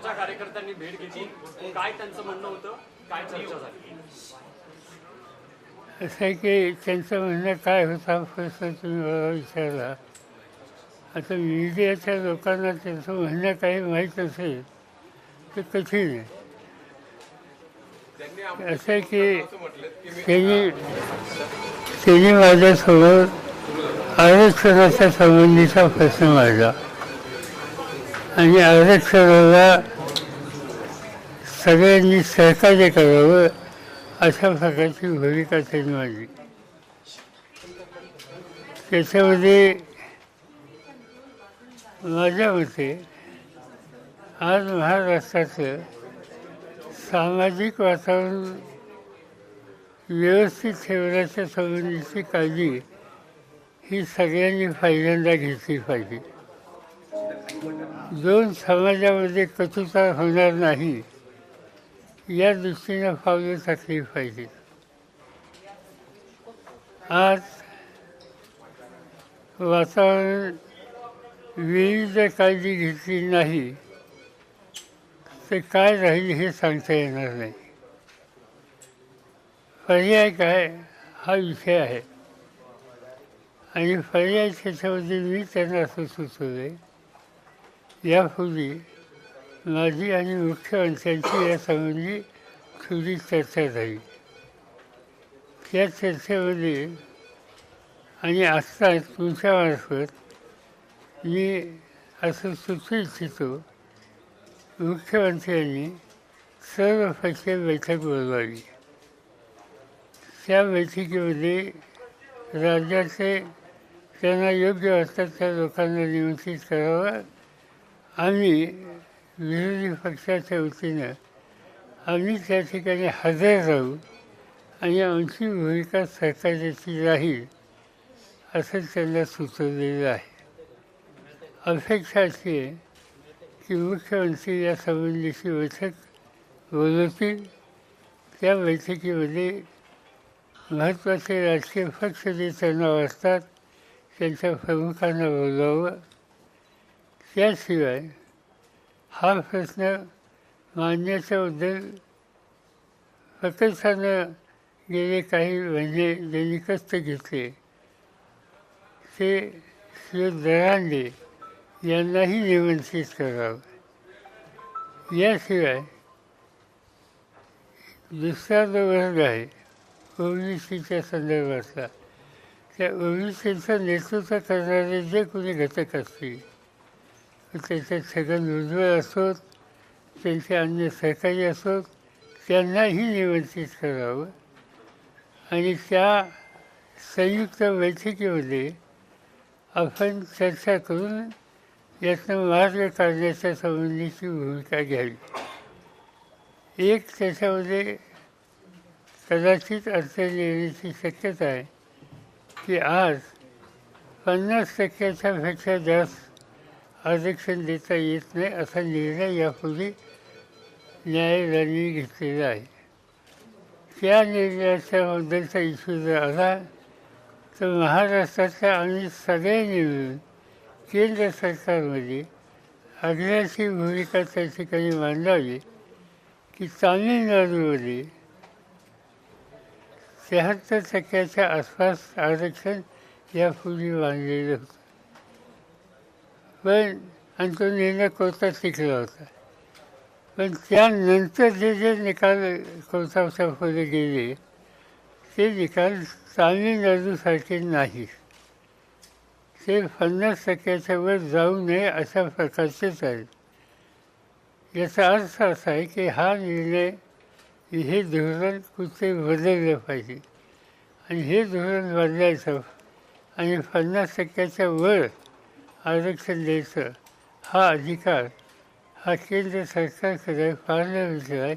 पक्षाच्या कार्यकर्त्यांनी भेट घेतली. काय त्यांचं म्हणणं होतं? काय चर्चा झाली? असं आहे की त्यांचं म्हणणं काय होतं हा प्रश्न तुम्ही मला विचारला. आता मीडियाच्या लोकांना त्यांचं म्हणणं काही माहीत असेल ते कठीण आहे. असं आहे की त्यांनी त्यांनी माझ्यासमोर आरक्षणाच्या संबंधीचा प्रश्न मांडला. आणि आरक्षणाला सगळ्यांनी सहकार्य करावं अशा प्रकारची भूमिका त्यांनी मांडली. त्याच्यामध्ये माझ्या मते आज महाराष्ट्राचं सामाजिक वातावरण व्यवस्थित ठेवण्याच्या संबंधीची काळजी ही सगळ्यांनी पहिल्यांदा घेतली पाहिजे. दोन समाजामध्ये कटुता होणार नाही या दृष्टीनं पावलं टाकली पाहिजे. आज वातावरण विविध काळजी घेतली नाही तर काय राहील हे सांगता येणार नाही. पर्याय काय हा विषय आहे. आणि पर्याय त्याच्यामध्ये मी त्यांना असं सुचवलं यापूर्वी माझी आणि मुख्यमंत्र्यांची यासंबंधी थोडी चर्चा झाली त्या चर्चेमध्ये आणि आत्ता तुमच्यामार्फत मी असं सुचू इच्छितो मुख्यमंत्र्यांनी सर्व पक्षीय बैठक बोलवावी त्या बैठकीमध्ये राज्याचे त्यांना योग्य वाटतात त्या लोकांना निमंत्रित करावं आम्ही विरोधी पक्षाच्या वतीनं आम्ही त्या ठिकाणी हजर राहू आणि आमची भूमिका सरकारची राहील असं त्यांना सुचवलेलं आहे. अपेक्षा अशी आहे की मुख्यमंत्री या संबंधीची बैठक बोलवतील. त्या बैठकीमध्ये महत्त्वाचे राजकीय पक्ष जे त्यांना असतात त्यांच्या प्रमुखांना बोलावं. त्याशिवाय हा प्रश्न मांडण्याच्याबद्दल प्रकर्षानं गेले काही म्हणजे ज्यांनी कष्ट घेतले. ते श्री दरांडे यांनाही निमंत्रित करावं. याशिवाय दुसरा जो वर्ग आहे ओबीसीच्या संदर्भातला त्या ओबीसीचं नेतृत्व करणारे जे कोणी घटक असतील त्याच्यात छगन भुजबळ असोत त्यांचे अन्य सहकारी असोत त्यांनाही निमंत्रित करावं. आणि त्या संयुक्त बैठकीमध्ये आपण चर्चा करून यातनं मार्ग काढण्याच्या संबंधीची भूमिका घ्यावी. एक त्याच्यामध्ये कदाचित अडचण येण्याची शक्यता आहे की आज पन्नास टक्क्याच्या पेक्षा जास्त आरक्षण देता येत नाही असा निर्णय यापूर्वी न्यायालयाने घेतलेला आहे. त्या निर्णयाच्याबद्दलचा इश्यू जर आला तर महाराष्ट्राच्या आम्ही सगळ्यांनी मिळून केंद्र सरकारमध्ये आग्रहाची भूमिका त्या ठिकाणी मांडावी की तामिळनाडूमध्ये शहात्तर टक्क्याच्या आसपास आरक्षण यापूर्वी मांडलेलं होतं. पण आणि तो निर्णय कोर्टात टिकला होता? पण त्यानंतर जे जे निकाल कोर्टाच्या पुढे गेले ते निकाल तामिळनाडूसारखे नाही. ते पन्नास टक्क्याच्या वर जाऊ नये अशा प्रकारचेच आहेत याचा अर्थ असा आहे की हा निर्णय हे धोरण कुठे बदललं पाहिजे? आणि हे धोरण बदलायचं आणि पन्नास टक्क्याच्या वर आरक्षण द्यायचं. हा अधिकार हा केंद्र सरकारकडे पार्लमेंटला आहे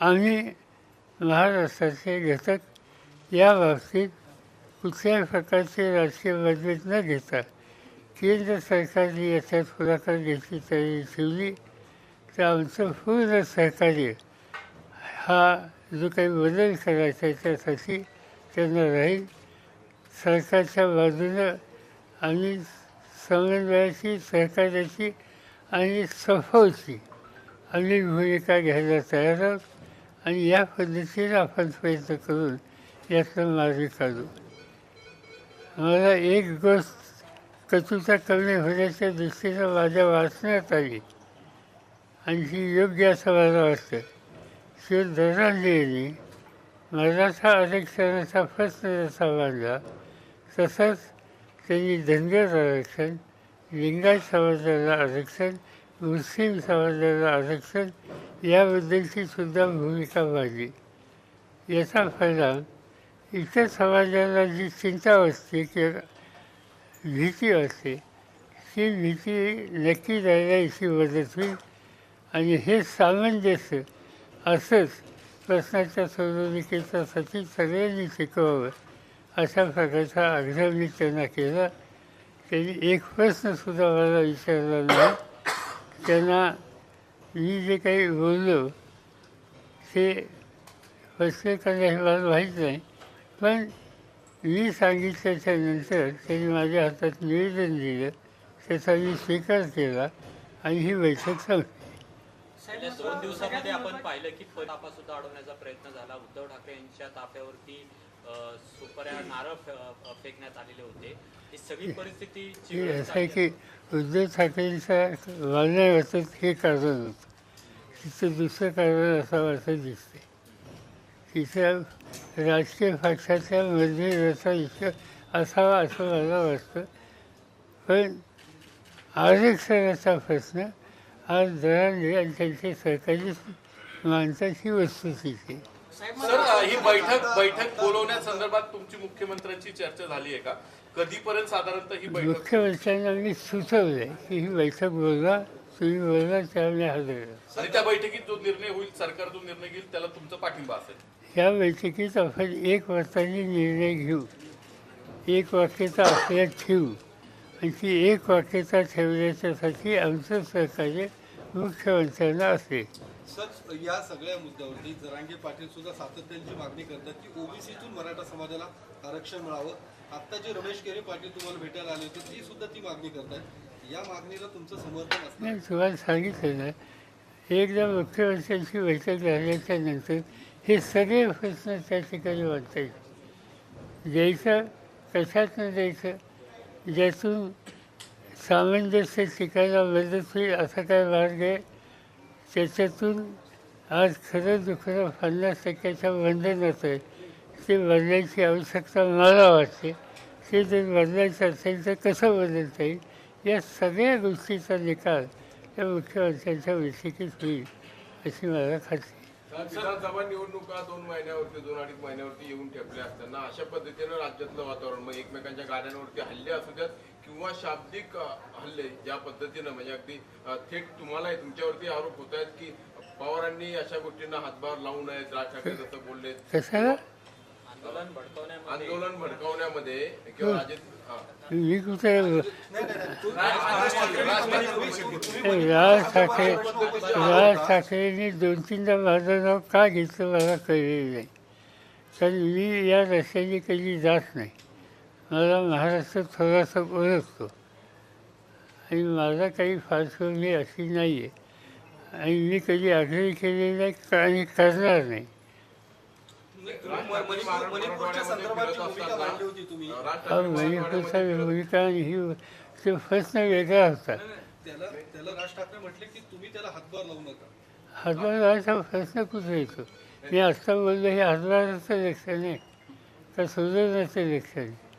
आम्ही महाराष्ट्राचे घटक या बाबतीत कुठल्याही प्रकारचे राजकीय मतभेद न घेता केंद्र सरकारने याच्यात पुढाकार घेतली तयारी ठेवली. तर आमचं पूर्ण सहकार्य हा जो काही बदल करायचा आहे त्यासाठी त्यांना राहील. सरकारच्या बाजूनं आम्ही समन्वयाची सहकार्याची आणि सफोची अनेक भूमिका घ्यायला तयार आहोत. आणि या पद्धतीने आपण प्रयत्न करून यातनं मार्ग काढू. मला एक गोष्ट कचुता कमी होण्याच्या दृष्टीनं माझ्या वाचण्यात आली. आणि ही योग्य असं मला वाटतं. श्री दरांनी मराठा आरक्षणाचा प्रश्न जसा मांडला तसंच त्यांनी धनगर आरक्षण लिंगायत समाजाला आरक्षण मुस्लिम समाजाला आरक्षण याबद्दलची सुद्धा भूमिका मांडली. याचा परिणाम इतर समाजाला जी चिंता असते किंवा भीती असते ती भीती नक्की जाण्याची मदत होईल. आणि हे सामंजस्य असंच प्रश्नाच्या सोडवणुकीसाठी सगळ्यांनी शिकवावं. अशा प्रकारचा आग्रह मी त्यांना केला. त्यांनी एक प्रश्नसुद्धा मला विचारला नाही. त्यांना मी जे काही बोललो ते प्रश्न करणे हे मला माहीत नाही. पण मी सांगितल्याच्या नंतर त्यांनी माझ्या हातात निवेदन दिलं. त्याचा मी स्वीकार केला आणि ही बैठक संपली. दोन दिवसामध्ये आपण पाहिलं की तापा सुद्धा अडवण्याचा प्रयत्न झाला. उद्धव ठाकरे यांच्या ताफ्यावरती सुपाऱ्या नारळ फे- अ, फेकण्यात आलेले होते. ही सगळी परिस्थितीची वेळ असं आहे की उद्धव ठाकरेंचा वाढण्या वाटत हे कारण होतं तिचं दुसरं कारण असं वाटत दिसते. तिथं राजकीय पक्षाच्या मतभेदाचा विषय असावा असं मला वाटतं. पण आरक्षणाचा प्रश्न आज दरांनी आणि त्यांचे सहकारी माणसाची वस्तुस्थिती सर ही बैठक बैठक बोलवण्यासंदर्भात तुमची मुख्यमंत्र्यांची चर्चा झाली आहे का? कधीपर्यंत साधारणतः ही बैठक मुख्यमंत्र्यांना मी सुचवलं की ही बैठक बोलवा तुम्ही बोलवा त्यामुळे हजर आणि त्या बैठकीत जो निर्णय होईल सरकार जो निर्णय घेईल त्याला तुमचा पाठिंबा असेल. या बैठकीत आपण एक वाक्याने निर्णय घेऊ. एक वाक्यता आपल्यात ठेवू आणि ती एक वाक्यता ठेवण्याच्यासाठी आमचं सहकार्य मुख्यमंत्र्यांना असेल. सर या सगळ्या मुद्द्यावरती जरांगे पाटील सुद्धा सातत्याची मागणी करतात की ओबीसीतून मराठा समाजाला आरक्षण मिळावं. आता जे रमेश केरे पाटील तुम्हाला भेटायला आले होते ती सुद्धा ती मागणी करतात या मागणीला तुमचं समर्थन असणार नाही तुम्हाला सांगितलं ना एकदा मुख्यमंत्र्यांची बैठक झाल्याच्यानंतर हे सगळे प्रश्न त्या ठिकाणी मांडता येईल द्यायचं कशातनं द्यायचं? ज्यातून सामंजस्य शिकायला मदत होईल असा काय मार्ग आहे? त्याच्यातून आज खरं दुखरं पन्नास टक्क्याच्या बंधनात आहे ते बदलायची आवश्यकता मला वाटते. ते जर बदलायचं असेल तर कसं बदलता येईल? या सगळ्या गोष्टीचा निकाल त्या मुख्यमंत्र्यांच्या बैठकीत होईल अशी मला खात्री. विधानसभा निवडणुका दोन महिन्यावरती दोन अडीच महिन्यावरती येऊन ठेपल्या असताना अशा पद्धतीनं राज्यातलं वातावरण मग एकमेकांच्या गाड्यांवरती हल्ले असू द्यात किंवा शाब्दिक हल्ले ज्या पद्धतीनं म्हणजे अगदी थेट तुम्हाला तुमच्यावरती आरोप होत आहेत की पवारांनी अशा गोष्टींना हातभार लावू नयेत राज ठाकरे जसं बोलले आंदोलन भडकवण्यामध्ये आंदोलन भडकावण्यामध्ये किंवा अजित हा. मी कुठे राज ठाकरे राज ठाकरेंनी दोन तीनदा माझं नाव का घेतलं मला कळलेलं नाही कारण मी या रस्त्याने कधी जात नाही मला महाराष्ट्र थोडासा ओळखतो आणि माझा काही पार्श्वभूमी अशी नाही आहे आणि मी कधी आग्रह केलेला नाही आणि करणार नाही. हा मणिपूरचा भूमिका आणि ही तो प्रश्न वेगळा होता. हातभाराचा प्रश्न कुठे येतो? मी आत्ता बोललो हे हातभाराचं लक्षण आहे का सुधारण्याचं लक्षण आहे?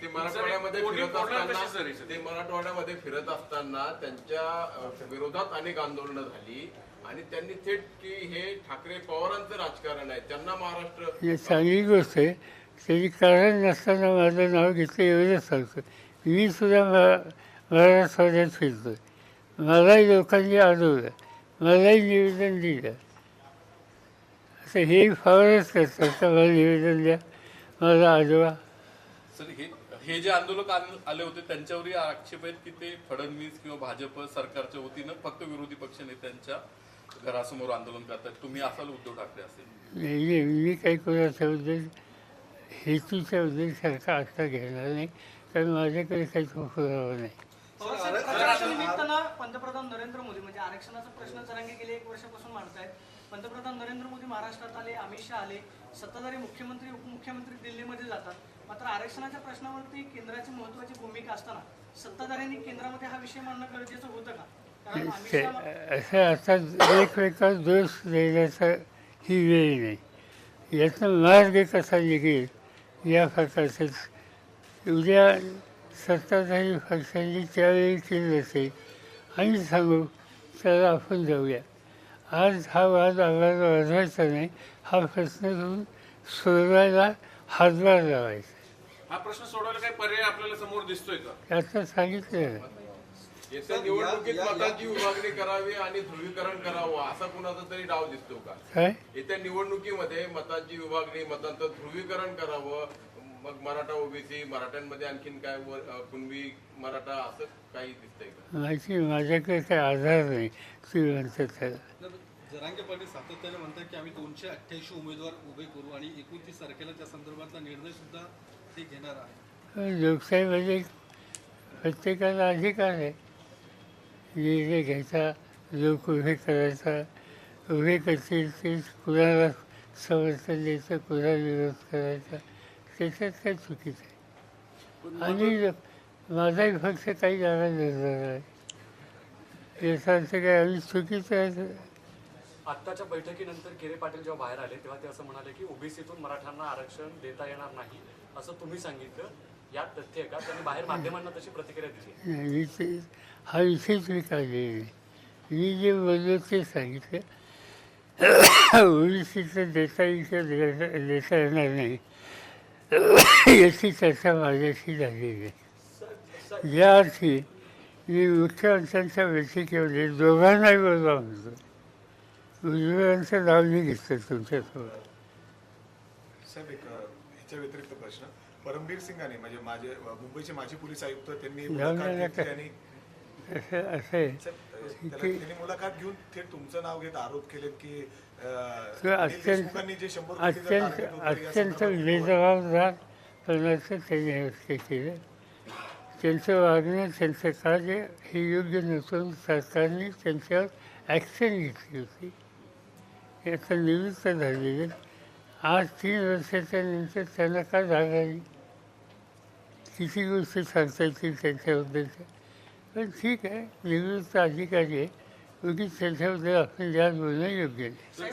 ते मराठवाड्यामध्ये फिरत असताना ते मराठवाड्यामध्ये फिरत असताना त्यांच्या विरोधात अनेक आंदोलनं झाली. आणि त्यांनी थेट की हे ठाकरे पवारांचं राजकारण आहे. त्यांना महाराष्ट्र ही चांगली गोष्ट आहे. त्याची कारण नसताना माझं नाव घेतलं एवढंच सांगतो. मी सुद्धा मरा मराठवाड्यात फिरतो मलाही लोकांनी अडवलं मलाही निवेदन दिलं. असं हे फारच करतात. का मला निवेदन द्या. मला सर हे जे आंदोलक आल- होते त्यांच्यावरही आक्षेप आहेत की ते फडणवीस किंवा भाजप सरकारच्या वतीनं फक्त विरोधी पक्ष नेत्यांच्या घरासमोर आंदोलन करतात तुम्ही असाल उद्धव ठाकरे असेल नाही मी काही कोणाच्याबद्दल हेतूच्याबद्दल सारखा आस्था घेणार नाही कारण माझ्याकडे काही पुरावा नाही. पंतप्रधान नरेंद्र मोदी म्हणजे आरक्षणाचा प्रश्न जरांगे गेले एक वर्षापासून मांडतायत पंतप्रधान नरेंद्र मोदी महाराष्ट्रात आले अमित शहा आले सत्ताधारी मुख्यमंत्री उपमुख्यमंत्री दिल्लीमध्ये जातात. मात्र आरक्षणाच्या प्रश्नावरती केंद्राची महत्वाची भूमिका असताना सत्ताधाऱ्यांनी केंद्रामध्ये हा विषय मांडणं गरजेचं होतं का? असं आता एकमेकावर दोष देण्याचा ही वेळ नाही. यातनं मार्ग कसा निघेल या प्रकारचंच उद्या सत्ताधारी पक्षांनी त्यावेळी केलं असेल आणि सांगू चला आपण जाऊया. आज हा वाद आम्हाला वाजवायचा नाही. हा प्रश्न घेऊन सोडवायला हातभार लावायचा. हा प्रश्न सोडवायला काही पर्याय आपल्याला समोर दिसतोय का? त्याचं सांगितलं येत्या निवडणुकीत मतांची विभागणी करावी आणि ध्रुवीकरण करावं असा कुणाचा तरी डाव दिसतो का? काय? येत्या निवडणुकीमध्ये मतांची विभागणी मतांचं ध्रुवीकरण करावं मग मराठा ओबीसी मराठ्यांमध्ये आणखीन काय वर- अ, कुणबी मराठा असं काही दिसतंय का? माहिती माझ्याकडे काही आधार नाही तुम्ही म्हणतात त्याला तर जरांगे पाटील सातत्याने म्हणतात की आम्ही दोनशे अठ्ठ्याऐंशी उमेदवार उभे करू आणि एकोणतीस तारखेला त्या संदर्भातला निर्णय सुद्धा ते घेणार आहे. पण लोकशाहीमध्ये प्रत्येकाला अधिकार आहे. निर्णय घ्यायचा लोक उभे करायचा उभे करतील ते कुणाला समर्थन द्यायचं कुणाला विरोध करायचा त्याच्यात काय चुकीचं आहे? आणि माझाही पक्ष काही जागा निर्धार आहे याचा अर्थ काय आम्ही चुकीचं आहे आत्ताच्या बैठकीनंतर केरे पाटील जेव्हा बाहेर आले तेव्हा ते असं म्हणाले की ओबीसीतून मराठ्यांना आरक्षण देता येणार नाही. असं तुम्ही सांगितलं. यात तथ्य का? त्यांनी बाहेर माध्यमांना तशी प्रतिक्रिया दिली. नाही, मी ते हा विषयच मी काढलेला नाही मी जे बोललो ते सांगितलं. ओबीसीचं देता येईल देता येणार नाही. याची चर्चा माझ्याशी झालेली आहे. या अर्थी मी मुख्यमंत्र्यांच्या बैठकीमध्ये दोघांनाही बोलवा म्हणतो उजव्यांचं नाव मी घेतलं तुमच्यासमोर ह्याच्या व्यतिरिक्त प्रश्न. परमबीर सिंगाने म्हणजे माझे मुंबईचे माजी पोलीस आयुक्त त्यांनी मुलाखत घेतली असं त्यांनी मुलाखत घेऊन थेट तुमचं नाव घेत आरोप केलेत की अत्यंत अत्यंत बेजबाबदार पणाचं त्यांनी हे केलं. त्यांचं वागणं त्यांचं कार्य हे योग्य नसून सरकारने त्यांच्यावर ॲक्शन घेतली होती. याचा निवृत्त झालेले आज तीन वर्षाच्या नंतर त्यांना का जाग आली किती गोष्टी सांगता येतील त्यांच्याबद्दलच्या पण ठीक आहे निवृत्त अधिकारी आहे. उगीच त्यांच्याबद्दल आपण जास्त बोलणं योग्य नाही.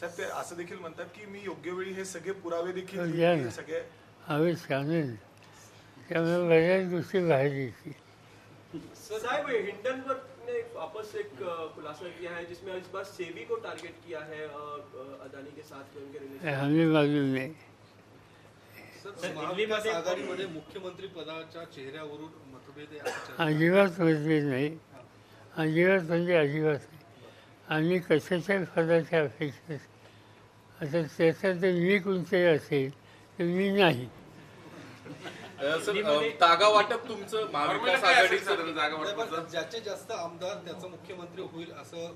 काय असं देखील म्हणतात की मी योग्य वेळी हे सगळे पुरावे देखील हो. सगळे आम्ही सांगेन त्यामुळे बऱ्याच गोष्टी बाहेर येतील. साहब हिंडनबर्ग वापस एक खुलासा किया है जिसमें इस बार सेबी को टारगेट किया है अदानी के साथ उनके रिलेशन आघाडीमध्ये मुख्यमंत्री पदाच्या चेहऱ्यावरून मतभेद अजिबात म्हणजे नाही. अजिबात म्हणजे अजिबात नाही. आम्ही कशाच्या पदाच्या अपेक्षा आता त्याचा जर मी कोणते असेल तर मी नाही. जागा वाटप तुमचं महाविकास आघाडीचं सर? जागा पण ज्याचे जास्त आमदार त्याचा मुख्यमंत्री होईल असं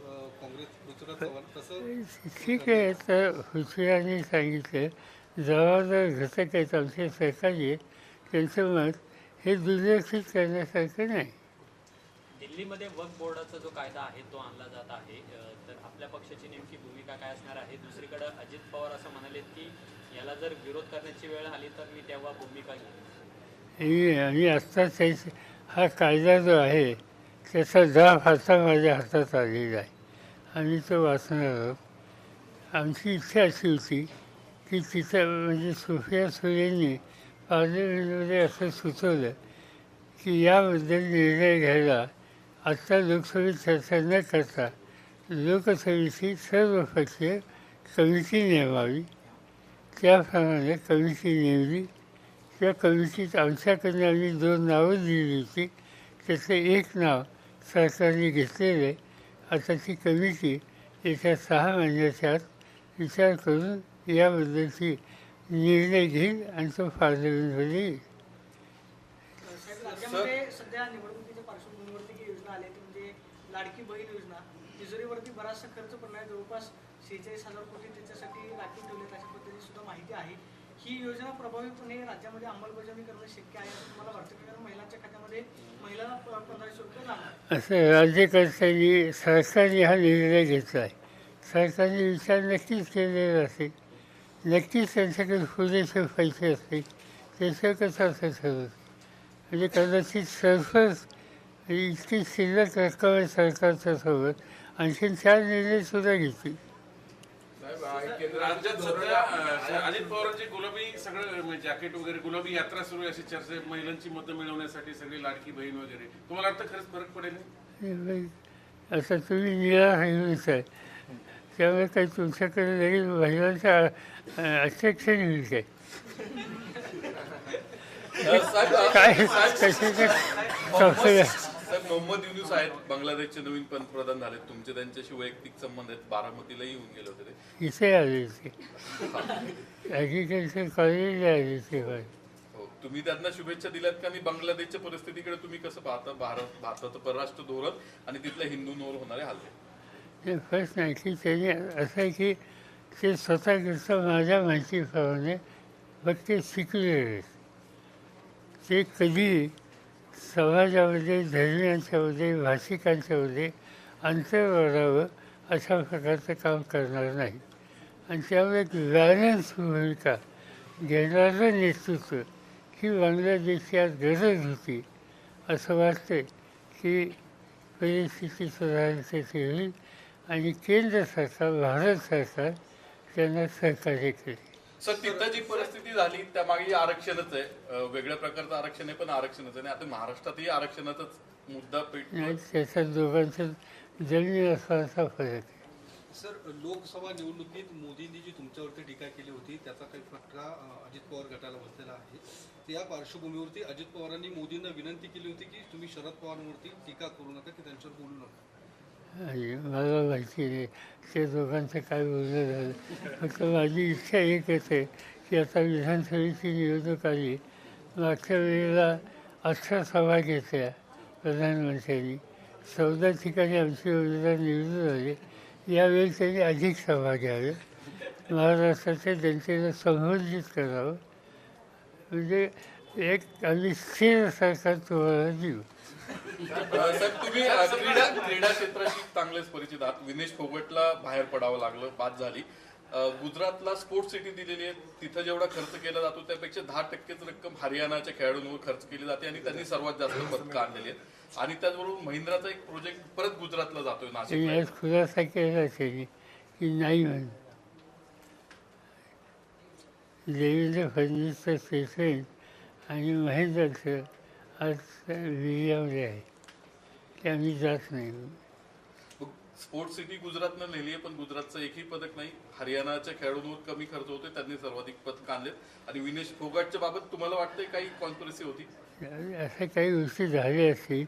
काँग्रेस पृथ्वीराज चव्हाण तसं ठीक आहे तर हुशियाने सांगितलं. जबाबदार घटक आहेत आमचे सरकारी आहेत त्यांचं मत हे दुर्लक्षित करण्यासारखं नाही. दिल्लीमध्ये वक्फ बोर्डाचा जो कायदा आहे तो आणला जात आहे. तर आपल्या पक्षाची नेमकी भूमिका काय असणार आहे? दुसरीकडे अजित पवार असं म्हणालेत की याला जर विरोध करण्याची वेळ आली तर मी तेव्हा भूमिका घेईन. आणि आणि आत्ता त्याच हा कायदा जो आहे त्याचा ड्राफ्ट आता माझ्या हातात आलेला आहे. आणि तो वाचणार आहोत आमची इच्छा अशी होती की तिथं म्हणजे सुफिया सुरेंनी पार्लमेंटमध्ये असं सुचवलं की याबद्दल निर्णय घ्यायला आत्ता लोकसभेत चर्चा न करता लोकसभेची सर्वपक्षीय कमिटी नेमावी. त्याप्रमाणे कमिटी नेमली. त्या कवितेत आमच्याकडनं आम्ही दोन नावं दिली होती. त्याचं एक नाव सरकारने घेतलेलं आहे. आता ती कमिटी येत्या सहा महिन्याच्या आत विचार करून याबद्दलची निर्णय घेईल आणि तो पार्लमेंटमध्ये म्हणजे येईल सध्या निवडणुकीच्या पार्श्वभूमीवरती जी योजना आली ती म्हणजे लाडकी बहीण योजना. तिजोरीवरती बराचसा खर्च पडला आहे. जवळपास शेहेचाळीस हजार कोटी त्याच्यासाठी राखीव ठेवले अशा पद्धतीने सुद्धा माहिती आहे. ही योजना प्रभावीपणे राज्यामध्ये अंमलबजावणी करणं शक्य आहे असं तुम्हाला वाटतं की कारण महिलांच्या खात्यामध्ये महिलांना पंधराशे रुपये जाणार असं राज्यकर्त्यांनी सरकारने हा निर्णय घेतला आहे. सरकारने विचार नक्कीच केलेला असेल. नक्कीच त्यांच्याकडे पुरेसे पैसे असतील. त्याशिवाय कसं असं ठरवत म्हणजे कदाचित सरफस इतकी शिल्लक रक्कम आहे सरकारच्या सोबत. आणखीन चार निर्णयसुद्धा घेतील. राज्यात सध्या अजित पवारांची गुलाबी सगळं म्हणजे जॅकेट वगैरे गुलाबी यात्रा सुरू आहे अशी चर्चा आहे. महिलांची मतं मिळवण्यासाठी सगळी लाडकी बहीण वगैरे. तुम्हाला वाटतं खरंच फरक पडेल? आता तुम्ही निळा हिंदूच आहे. त्यामुळे काही तुमच्याकडे लगेच महिलांच्या अट्रॅक्शन होईल काय? काय? साहेब, कशाचे? मोहम्मद साहेब मोहम्मद युनुस आहेत बांगलादेशचे नवीन पंतप्रधान झाले तुमचे त्यांच्याशी वैयक्तिक संबंध आहेत. बारामतीला येऊन गेले होते ते. इथे आले कॉलेजला आले ते बाई. हो. तुम्ही त्यांना शुभेच्छा दिल्यात का? आणि बांगलादेशच्या परिस्थितीकडे तुम्ही कसं पाहता? भारत भारताचं परराष्ट्र धोरण आणि तिथल्या हिंदूंवर होणारे हल्ले फर्स्ट नाही की त्यांनी असं आहे की ते स्वतःकडचं माझ्या माहितीप्रमाणे फक्त ते कधी समाजामध्ये धर्मियांच्यामध्ये भाषिकांच्यामध्ये अंतर वाढावं अशा प्रकारचं काम करणार नाही. आणि त्यामुळे एक बॅलन्स भूमिका घेणारं नेतृत्व ही बांगलादेशची आज गरज होती. असं वाटतं की परिस्थिती सुधारण्यासाठी होईल आणि केंद्र सरकार भारत सरकार त्यांना सहकार्य केले. सर तिथं जी परिस्थिती झाली त्यामागे आरक्षणच आहे. वेगळ्या प्रकारचं आरक्षण आहे पण आरक्षणच आहे. आणि आता महाराष्ट्रातही आरक्षणाचाच मुद्दा पेट नाही त्याच्या दोघांचं जमीन असण्याचा फरक आहे. सर लोकसभा निवडणुकीत मोदींनी जी तुमच्यावरती टीका केली होती त्याचा काही फटका अजित पवार गटाला बसलेला आहे. तर या पार्श्वभूमीवरती अजित पवारांनी मोदींना विनंती केली होती की तुम्ही शरद पवारांवरती टीका करू नका की त्यांच्यावर बोलू नका. आणि मला माहिती नाही त्या दोघांचं काय बोलणं झालं. फक्त माझी इच्छा एकच आहे की आता विधानसभेची निवडणूक आली. मागच्या वेळेला अठरा सभा घेतल्या प्रधानमंत्र्यांनी. चौदा ठिकाणी आमची उमेदवार निवडून आले. यावेळी त्यांनी अधिक सभा घ्याव्या महाराष्ट्राच्या जनतेला संबोधित करावं. म्हणजे एक आम्ही स्थिर सरकार तुम्हाला देऊ. साहेब तुम्ही अ, क्रीडा क्रीडा क्षेत्राशी चांगलेच परिचित आहात. विनेश फोगटला बाहेर पडावं लागलं बाद झाली. अ, गुजरातला स्पोर्ट्स सिटी दिलेली आहे. तिथं जेवढा खर्च केला जातो त्यापेक्षा दहा टक्केच रक्कम हरियाणाच्या खेळाडूंवर खर्च केली जाते आणि त्यांनी सर्वात जास्त पदकं आणलेली आहेत. आणि त्याचबरोबर महिंद्राचा एक प्रोजेक्ट परत गुजरातला जातोय नाशिक खुलासा केला की नाही म्हणून देवेंद्र फडणवीसचं स्टेटमेंट आणि महेंद्रचं आज आहे. आम्ही जात नाही. स्पोर्ट्स सिटी गुजरातनं नेली आहे पण गुजरातचं एकही पदक नाही. हरियाणाच्या खेळाडूंवर कमी खर्च होतोय त्यांनी सर्वाधिक पदक आणलेत. आणि विनेश फोगाटच्या बाबत तुम्हाला वाटतंय काही कॉन्स्पिरसी होती? अशा काही गोष्टी झाल्या असतील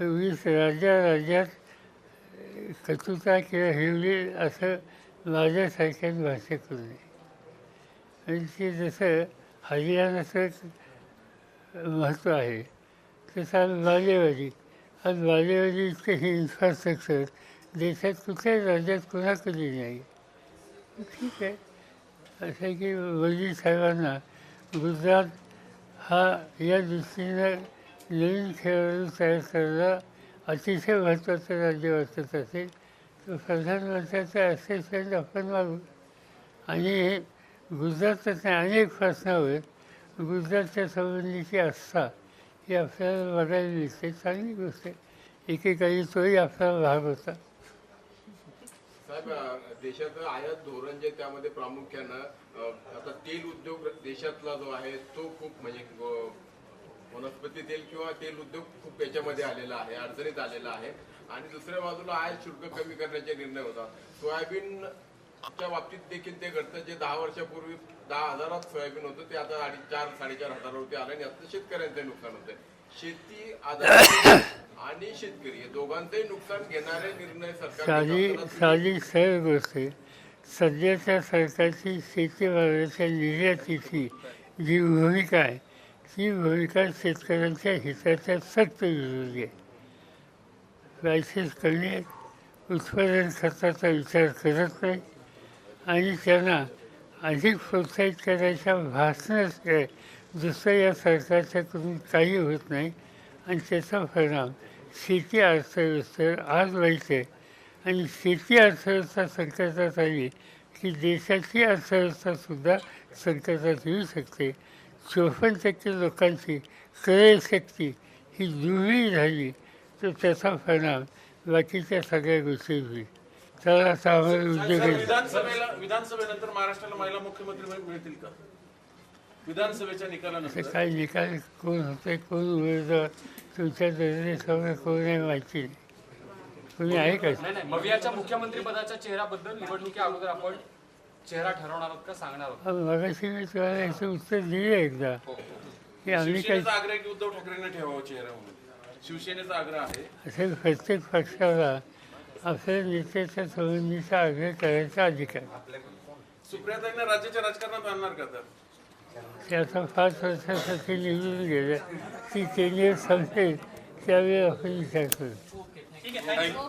वीस राज्या राज्यात अं, कटुता किंवा हिवली असं माझ्यासारख्याच भाषा करू नये म्हणजे जसं हरियाणाचं महत्त्व आहे तसं आज बालेवाडी आज बालेवाडी इतकं हे इन्फ्रास्ट्रक्चर देशात कुठल्याच राज्यात कुणाकडे नाही. ठीक आहे. असं आहे की वडील साहेबांना गुजरात हा या दृष्टीनं नवीन खेळाडू तयार करायला अतिशय महत्त्वाचं राज्य वाटत असेल. तर प्रधानमंत्र्यांचं असेसमेंट आपण मागू. आणि हे अनेक प्रश्नावर गुजरातच्या संबंधीची आस्था ही आपल्याला बघायला दिसते चांगली गोष्ट आहे एकेकाळी तोही आपल्याला लाभ होता साहेब देशाचं आयात धोरण जे त्यामध्ये प्रामुख्यानं आता तेल उद्योग देशातला जो आहे तो खूप म्हणजे वनस्पती तेल किंवा तेल उद्योग खूप याच्यामध्ये आलेला आहे अडचणीत आलेला आहे. आणि दुसऱ्या बाजूला आयात शुल्क कमी करण्याचे निर्णय होतात. सोयाबीनच्या बाबतीत देखील ते घडतं. जे दहा वर्षापूर्वी दहा हजारात सोयाबीन होतं ते आता चार साडेचार हजारावरती आलं आणि आता शेतकऱ्यांचं नुकसान होतंय. शेती आधार आणि शेतकरी या दोघांचंही नुकसान घेणारे निर्णय सरकार साधी सरळ गोष्ट आहे सध्याच्या सरकारची शेतीमालाच्या निर्यातीची जी भूमिका आहे ती भूमिका शेतकऱ्यांच्या हिताच्या सक्त विरोधी आहे. प्रायसेस कमी आहेत उत्पादन खर्चाचा विचार करत नाही. आणि त्यांना अधिक प्रोत्साहित करायच्या भासण्याशिवाय दुसरं या सरकारच्याकडून काही होत नाही. आणि त्याचा परिणाम शेती अर्थव्यवस्थेवर आज वाईट आहे आणि शेती अर्थव्यवस्था संकटात आली की देशाची अर्थव्यवस्थासुद्धा संकटात येऊ शकते. चोपन्न टक्के लोकांची क्रयशक्ती ही दुर्मिळ झाली. तर त्याचा परिणाम बाकीच्या सगळ्या गोष्टी होईल. विधानसभेला विधानसभेनंतर महाराष्ट्राला महिला मुख्यमंत्री मिळ- मिळतील का? विधानसभेच्या निकालानंतर. काय निकाल कोण होते कोण उमेदवार तुमच्या दर्जेसमोर कोण आहे माहिती? नाही कोणी आहे का? नाही नाही मवियाच्या मुख्यमंत्री पदाच्या चेहऱ्याबद्दल निवडणुकी अगोदर आपण चेहरा ठरवणार आहोत का सांगणार आहोत? अहो, मगाशी मी तुम्हाला याचं उत्तर दिलं एकदा. की आम्ही काही शिवसेनेचा आग्रह आहे की उद्धव ठाकरेंना ठेवावं चेहरा म्हणून शिवसेनेचा आग्रह आहे. असे प्रत्येक पक्षाला. आपल्या नेत्याच्या संबंधीचा आग्रह करायचा अधिकार. सुप्रियाताईंना राज्याच्या राजकारणात आणणार का तर? ते आता पाच वर्षासाठी निवडून गेलं. की केंद्र संपेल त्यावेळी आपण विचार करू. ठीक आहे थँक्यू.